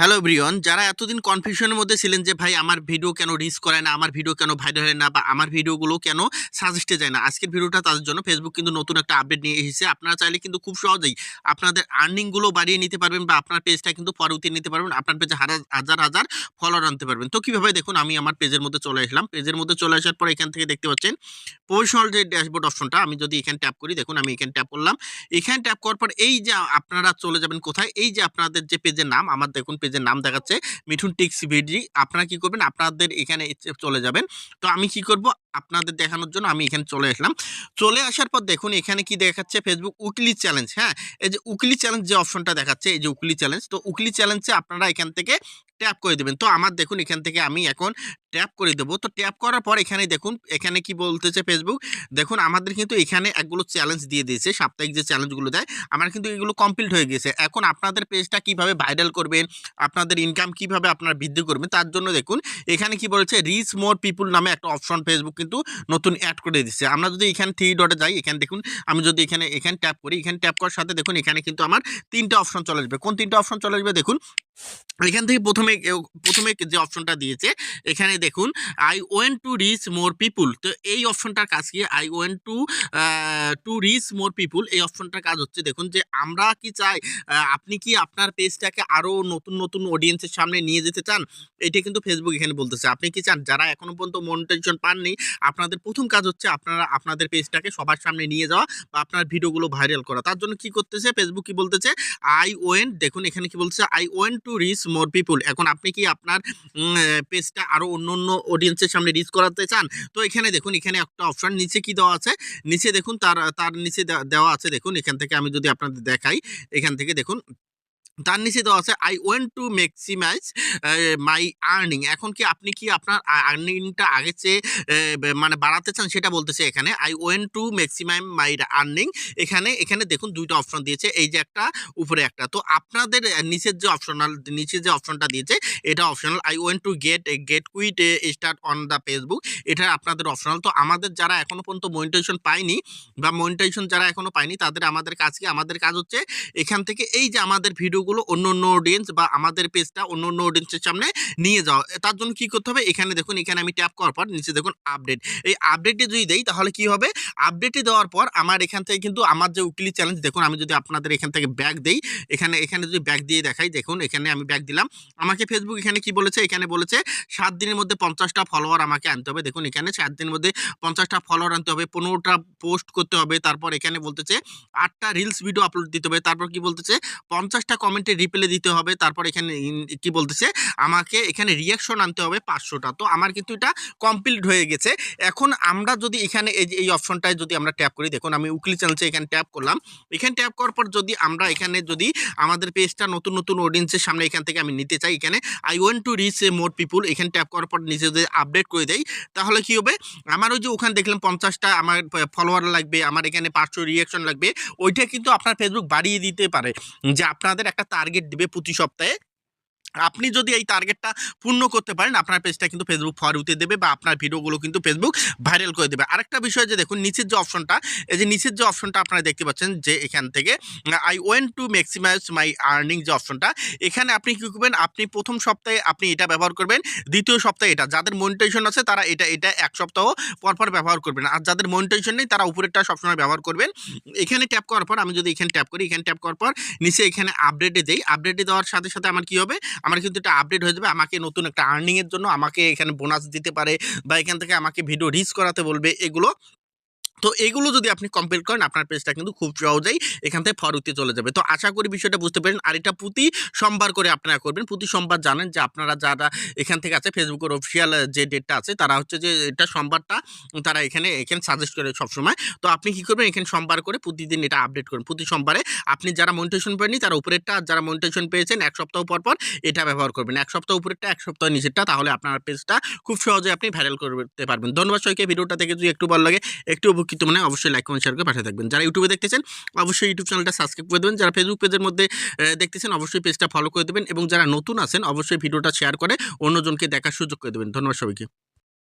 Hello Brian যারা এতদিন কনফিউশনের মধ্যে ছিলেন যে, ভাই, আমার ভিডিও কেন রিচ করে না? আমার ভিডিও কেন ভাইরাল হয় না? বা আমার ভিডিওগুলো কেন সাজেস্টে যায় না? আজকের ভিডিওটা তাদের জন্য ফেসবুক কিন্তু নতুন একটা আপডেট নিয়ে এসেছে। আপনারা চাইলে কিন্তু খুব সহজেই আপনাদের আর্নিংগুলো বাড়িয়ে নিতে পারবেন বা আপনার পেজটা কিন্তু পরবর্তী নিতে পারবেন। আপনার পেজে হাজার হাজার ফলোয়ার আনতে পারবেন। তো কীভাবে দেখুন, আমি আমার পেজের মধ্যে চলে আসলাম। পেজের মধ্যে চলে আসার পর এখান থেকে দেখতে পাচ্ছেন প্রফেশনাল যে ড্যাশবোর্ড অপশনটা আমি যদি এখানে ট্যাপ করি, দেখুন, আমি এখানে ট্যাপ করলাম। এখানে ট্যাপ করার পর এই যে আপনারা চলে যাবেন কোথায়? এই যে আপনাদের যে পেজের নাম, আমার দেখুন পেজের নাম দেখাচ্ছে, মিঠুন টিক্স ভিডি, আপনারা কি করবেন? আপনাদের এখানে চলে যাবেন। তো আমি কি করব? আপনাদের দেখানোর জন্য আমি এখানে চলে আসলাম। চলে আসার পর দেখুন, এখানে কি দেখাচ্ছে? ফেসবুক উকলি চ্যালেঞ্জ হ্যাঁ? এই যে উকলি চ্যালেঞ্জ যে অপশনটা দেখাচ্ছে, এই যে উকলি চ্যালেঞ্জ, তো উকলি চ্যালেঞ্জে আপনারা এখান থেকে ট্যাপ করে দেবেন। তো আমার দেখুন, এখান থেকে আমি এখন ট্যাপ করে দেবো। তো ট্যাপ করার পর এখানে দেখুন, এখানে কি বলতেছে ফেসবুক দেখুন, আমাদের কিন্তু এখানে একগুলো চ্যালেঞ্জ দিয়ে দিয়েছে, সাপ্তাহিক যে চ্যালেঞ্জগুলো দেয়, আমার কিন্তু এগুলো কমপ্লিট হয়ে গেছে। এখন আপনাদের পেজটা কীভাবে ভাইরাল করবেন, আপনাদের ইনকাম কীভাবে আপনারা বৃদ্ধি করবেন তার জন্য দেখুন, এখানে কি বলেছে রিচ মোর পিপুল নামে একটা অপশন ফেসবুক কিন্তু নতুন অ্যাড করে দিচ্ছে। আমরা যদি এখানে থ্রি ডটে যাই, এখানে দেখুন, আমি যদি এখানে এখানে ট্যাপ করি, এখানে ট্যাপ করার সাথে দেখুন, এখানে কিন্তু আমার তিনটা অপশন চলে আসবে। কোন তিনটা অপশন চলে আসবে? দেখুন, এখান থেকে প্রথমে প্রথমে যে অপশনটা দিয়েছে, এখানে দেখুন I want to reach more people তো এই অপশনটার কাজ কি? I want to to reach more people এই অপশনটার কাজ হচ্ছে দেখুন যে আমরা কি চাই? আপনি কি আপনার পেজটাকে আরও নতুন নতুন অডিয়েন্সের সামনে নিয়ে যেতে চান? এটা কিন্তু ফেসবুক এখানে বলতেছে। আপনি কি চান? যারা এখনও পর্যন্ত মনিটাইজেশন পাননি, আপনাদের প্রথম কাজ হচ্ছে আপনারা আপনাদের পেজটাকে সবার সামনে নিয়ে যাওয়া বা আপনার ভিডিওগুলো ভাইরাল করা। তার জন্য কি করতেছে? ফেসবুক কি বলতেছে? আই ওয়েন দেখুন এখানে কি বলছে? I want to reach more people এখন আপনি কি আপনার পেজটা আরও অন্য অন্য অডিয়েন্সের সামনে রিচ করাতে চান, তো এখানে দেখুন, এখানে একটা অপশান নিচে কি দেওয়া আছে? নিচে দেখুন, তার তার নিচে দেওয়া আছে, দেখুন, এখান থেকে আমি যদি আপনাদের দেখাই, এখান থেকে দেখুন তার নিচে দেওয়া আছে I want to maximise my earning এখন কি আপনি কি আপনার আর্নিংটা আগে চেয়ে মানে বাড়াতে চান সেটা বলতেছে এখানে I want to maximum my earning এখানে এখানে দেখুন দুইটা অপশন দিয়েছে, এই যে একটা, উপরে একটা। তো আপনাদের নিচের যে অপশনাল নিচে যে অপশনটা দিয়েছে, এটা optional I want to get get quit start on the Facebook এটা আপনাদের অপশনাল তো আমাদের যারা এখনও পর্যন্ত মনিটাইজেশন পায়নি, বা মনিটাইজেশন যারা এখনও পায়নি, তাদের আমাদের কাজ কি? আমাদের কাজ হচ্ছে, এখান থেকে এই যে আমাদের ভিডিওগুলো অন্য অন্য অডিয়েন্স বা আমাদের পেজটা অন্য অন্য অডিয়েন্সের সামনে নিয়ে যাওয়া। তার জন্য কি করতে হবে? এখানে দেখুন, এখানে আমি ট্যাপ করার পর নিচে দেখুন আপডেট এই আপডেটে যদি দেই, তাহলে কি হবে? আপডেটে দেওয়ার পর আমার এখান থেকে কিন্তু আমার যে উইকলি চ্যালেঞ্জ দেখুন আমি যদি আপনাদের এখান থেকে ব্যাগ দেই, এখানে এখানে যদি ব্যাগ দিয়ে দেখাই, দেখুন এখানে আমি ব্যাগ দিলাম। আমাকে ফেসবুক এখানে কি বলেছে? এখানে বলেছে, সাত দিনের মধ্যে পঞ্চাশটা ফলোয়ার আমাকে আনতে হবে। দেখুন এখানে সাত দিনের মধ্যে পঞ্চাশটা ফলোয়ার আনতে হবে, পনেরোটা পোস্ট করতে হবে, তারপর এখানে বলতেছে, আটটা রিলস ভিডিও আপলোড দিতে হবে। তারপর কি বলতেছে? পঞ্চাশটা কমেন্টে রিপ্লে দিতে হবে। তারপর এখানে কি বলতেছে? আমাকে এখানে রিয়াকশন আনতে হবে পাঁচশোটা। তো আমার কিন্তু এটা কমপ্লিট হয়ে গেছে। এখন আমরা যদি এখানে এই এই অপশনটায় যদি আমরা ট্যাপ করি, দেখুন আমি উকলি চ্যানেলসে এখানে ট্যাপ করলাম। এখানে ট্যাপ করার পর যদি আমরা এখানে যদি আমাদের পেজটা নতুন নতুন অডিয়েন্সের সামনে এখান থেকে আমি নিতে চাই, এখানে I want to reach a more people এখানে ট্যাপ করার পর নিচে যদি আপডেট করে দেয় তাহলে কি হবে? আমার ওই যে ওখানে দেখলাম পঞ্চাশটা আমার ফলোয়ার লাগবে, আমার এখানে পাঁচশো রিয়াকশন লাগবে, ওইটা কিন্তু আপনার ফেসবুক বাড়িয়ে দিতে পারে। যে আপনাদের টার্গেট দিবে প্রতি সপ্তাহে। আপনি যদি এই টার্গেটটা পূর্ণ করতে পারেন, আপনার পেজটা কিন্তু ফেসবুক ফর উঠে দেবে বা আপনার ভিডিওগুলো কিন্তু ফেসবুক ভাইরাল করে দেবে। আরেকটা বিষয় যে দেখুন, নিচের যে অপশনটা এই যে নিচের যে অপশনটা আপনারা দেখতে পাচ্ছেন যে এখান থেকে I want to maximise my earning যে অপশনটা এখানে আপনি কী করবেন? আপনি প্রথম সপ্তাহে আপনি এটা ব্যবহার করবেন, দ্বিতীয় সপ্তাহে এটা। যাদের মনিটাইজেশন আছে, তারা এটা এটা এক সপ্তাহ পর পর ব্যবহার করবেন। আর যাদের মনিটাইজেশন নেই, তারা উপরেরটা সবসময় ব্যবহার করবেন। এখানে ট্যাপ করার পর, আমি যদি এখানে ট্যাপ করি, এখানে ট্যাপ করার পর, নিচে এখানে আপডেটে দেই। আপডেটে দেওয়ার সাথে সাথে আমার কী হবে? আমার কিন্তু এটা আপডেট হয়ে যাবে। আমাকে নতুন একটা আর্নিংয়ের জন্য আমাকে এখানে বোনাস দিতে পারে বা এখান থেকে আমাকে ভিডিও রিচ করাতে বলবে। এগুলো তো এগুলো যদি আপনি কমপ্লিট করেন, আপনার পেজটা কিন্তু খুব সহজেই এখান থেকে ফরুতে চলে যাবে। তো আশা করি বিষয়টা বুঝতে পারেন আর এটা প্রতি সোমবার করে আপনারা করবেন। প্রতি সোমবার জানেন যে আপনারা যারা এখান থেকে আছে ফেসবুকের অফিসিয়াল যে ডেটটা আছে, তারা হচ্ছে যে এটা সোমবারটা তারা এখানে এখানে সাজেস্ট করে সবসময়। তো আপনি কি করবেন? এখানে সোমবার করে প্রতিদিন এটা আপডেট করুন। প্রতি সোমবারে আপনি যারা মনিটেশন পাননি, তারা উপরেরটা আর যারা মনিটেশন পেয়েছেন, এক সপ্তাহ পর পর এটা ব্যবহার করবেন। এক সপ্তাহ উপরেরটা, এক সপ্তাহ নিচেরটা, তাহলে আপনার পেজটা খুব সহজে আপনি ভাইরাল করতে পারবেন। ধন্যবাদ সবাইকে। ভিডিওটা থেকে যদি একটু ভালো লাগে, একটু উপকৃত মানে অবশ্যই লাইক কমেন্ট শেয়ার করে পাঠিয়ে থাকবেন। যারা ইউটিউবে দেখতেছেন, অবশ্যই ইউটিউব চ্যানেলটা সাবস্ক্রাইব করে দেবেন। যারা ফেসবুক পেজের মধ্যে দেখতেছেন, অবশ্যই পেজটা ফলো করে দেবেন এবং যারা নতুন আছেন, অবশ্যই ভিডিওটা শেয়ার করে অন্যজনকে দেখার সুযোগ করে দেবেন। ধন্যবাদ সবাইকে।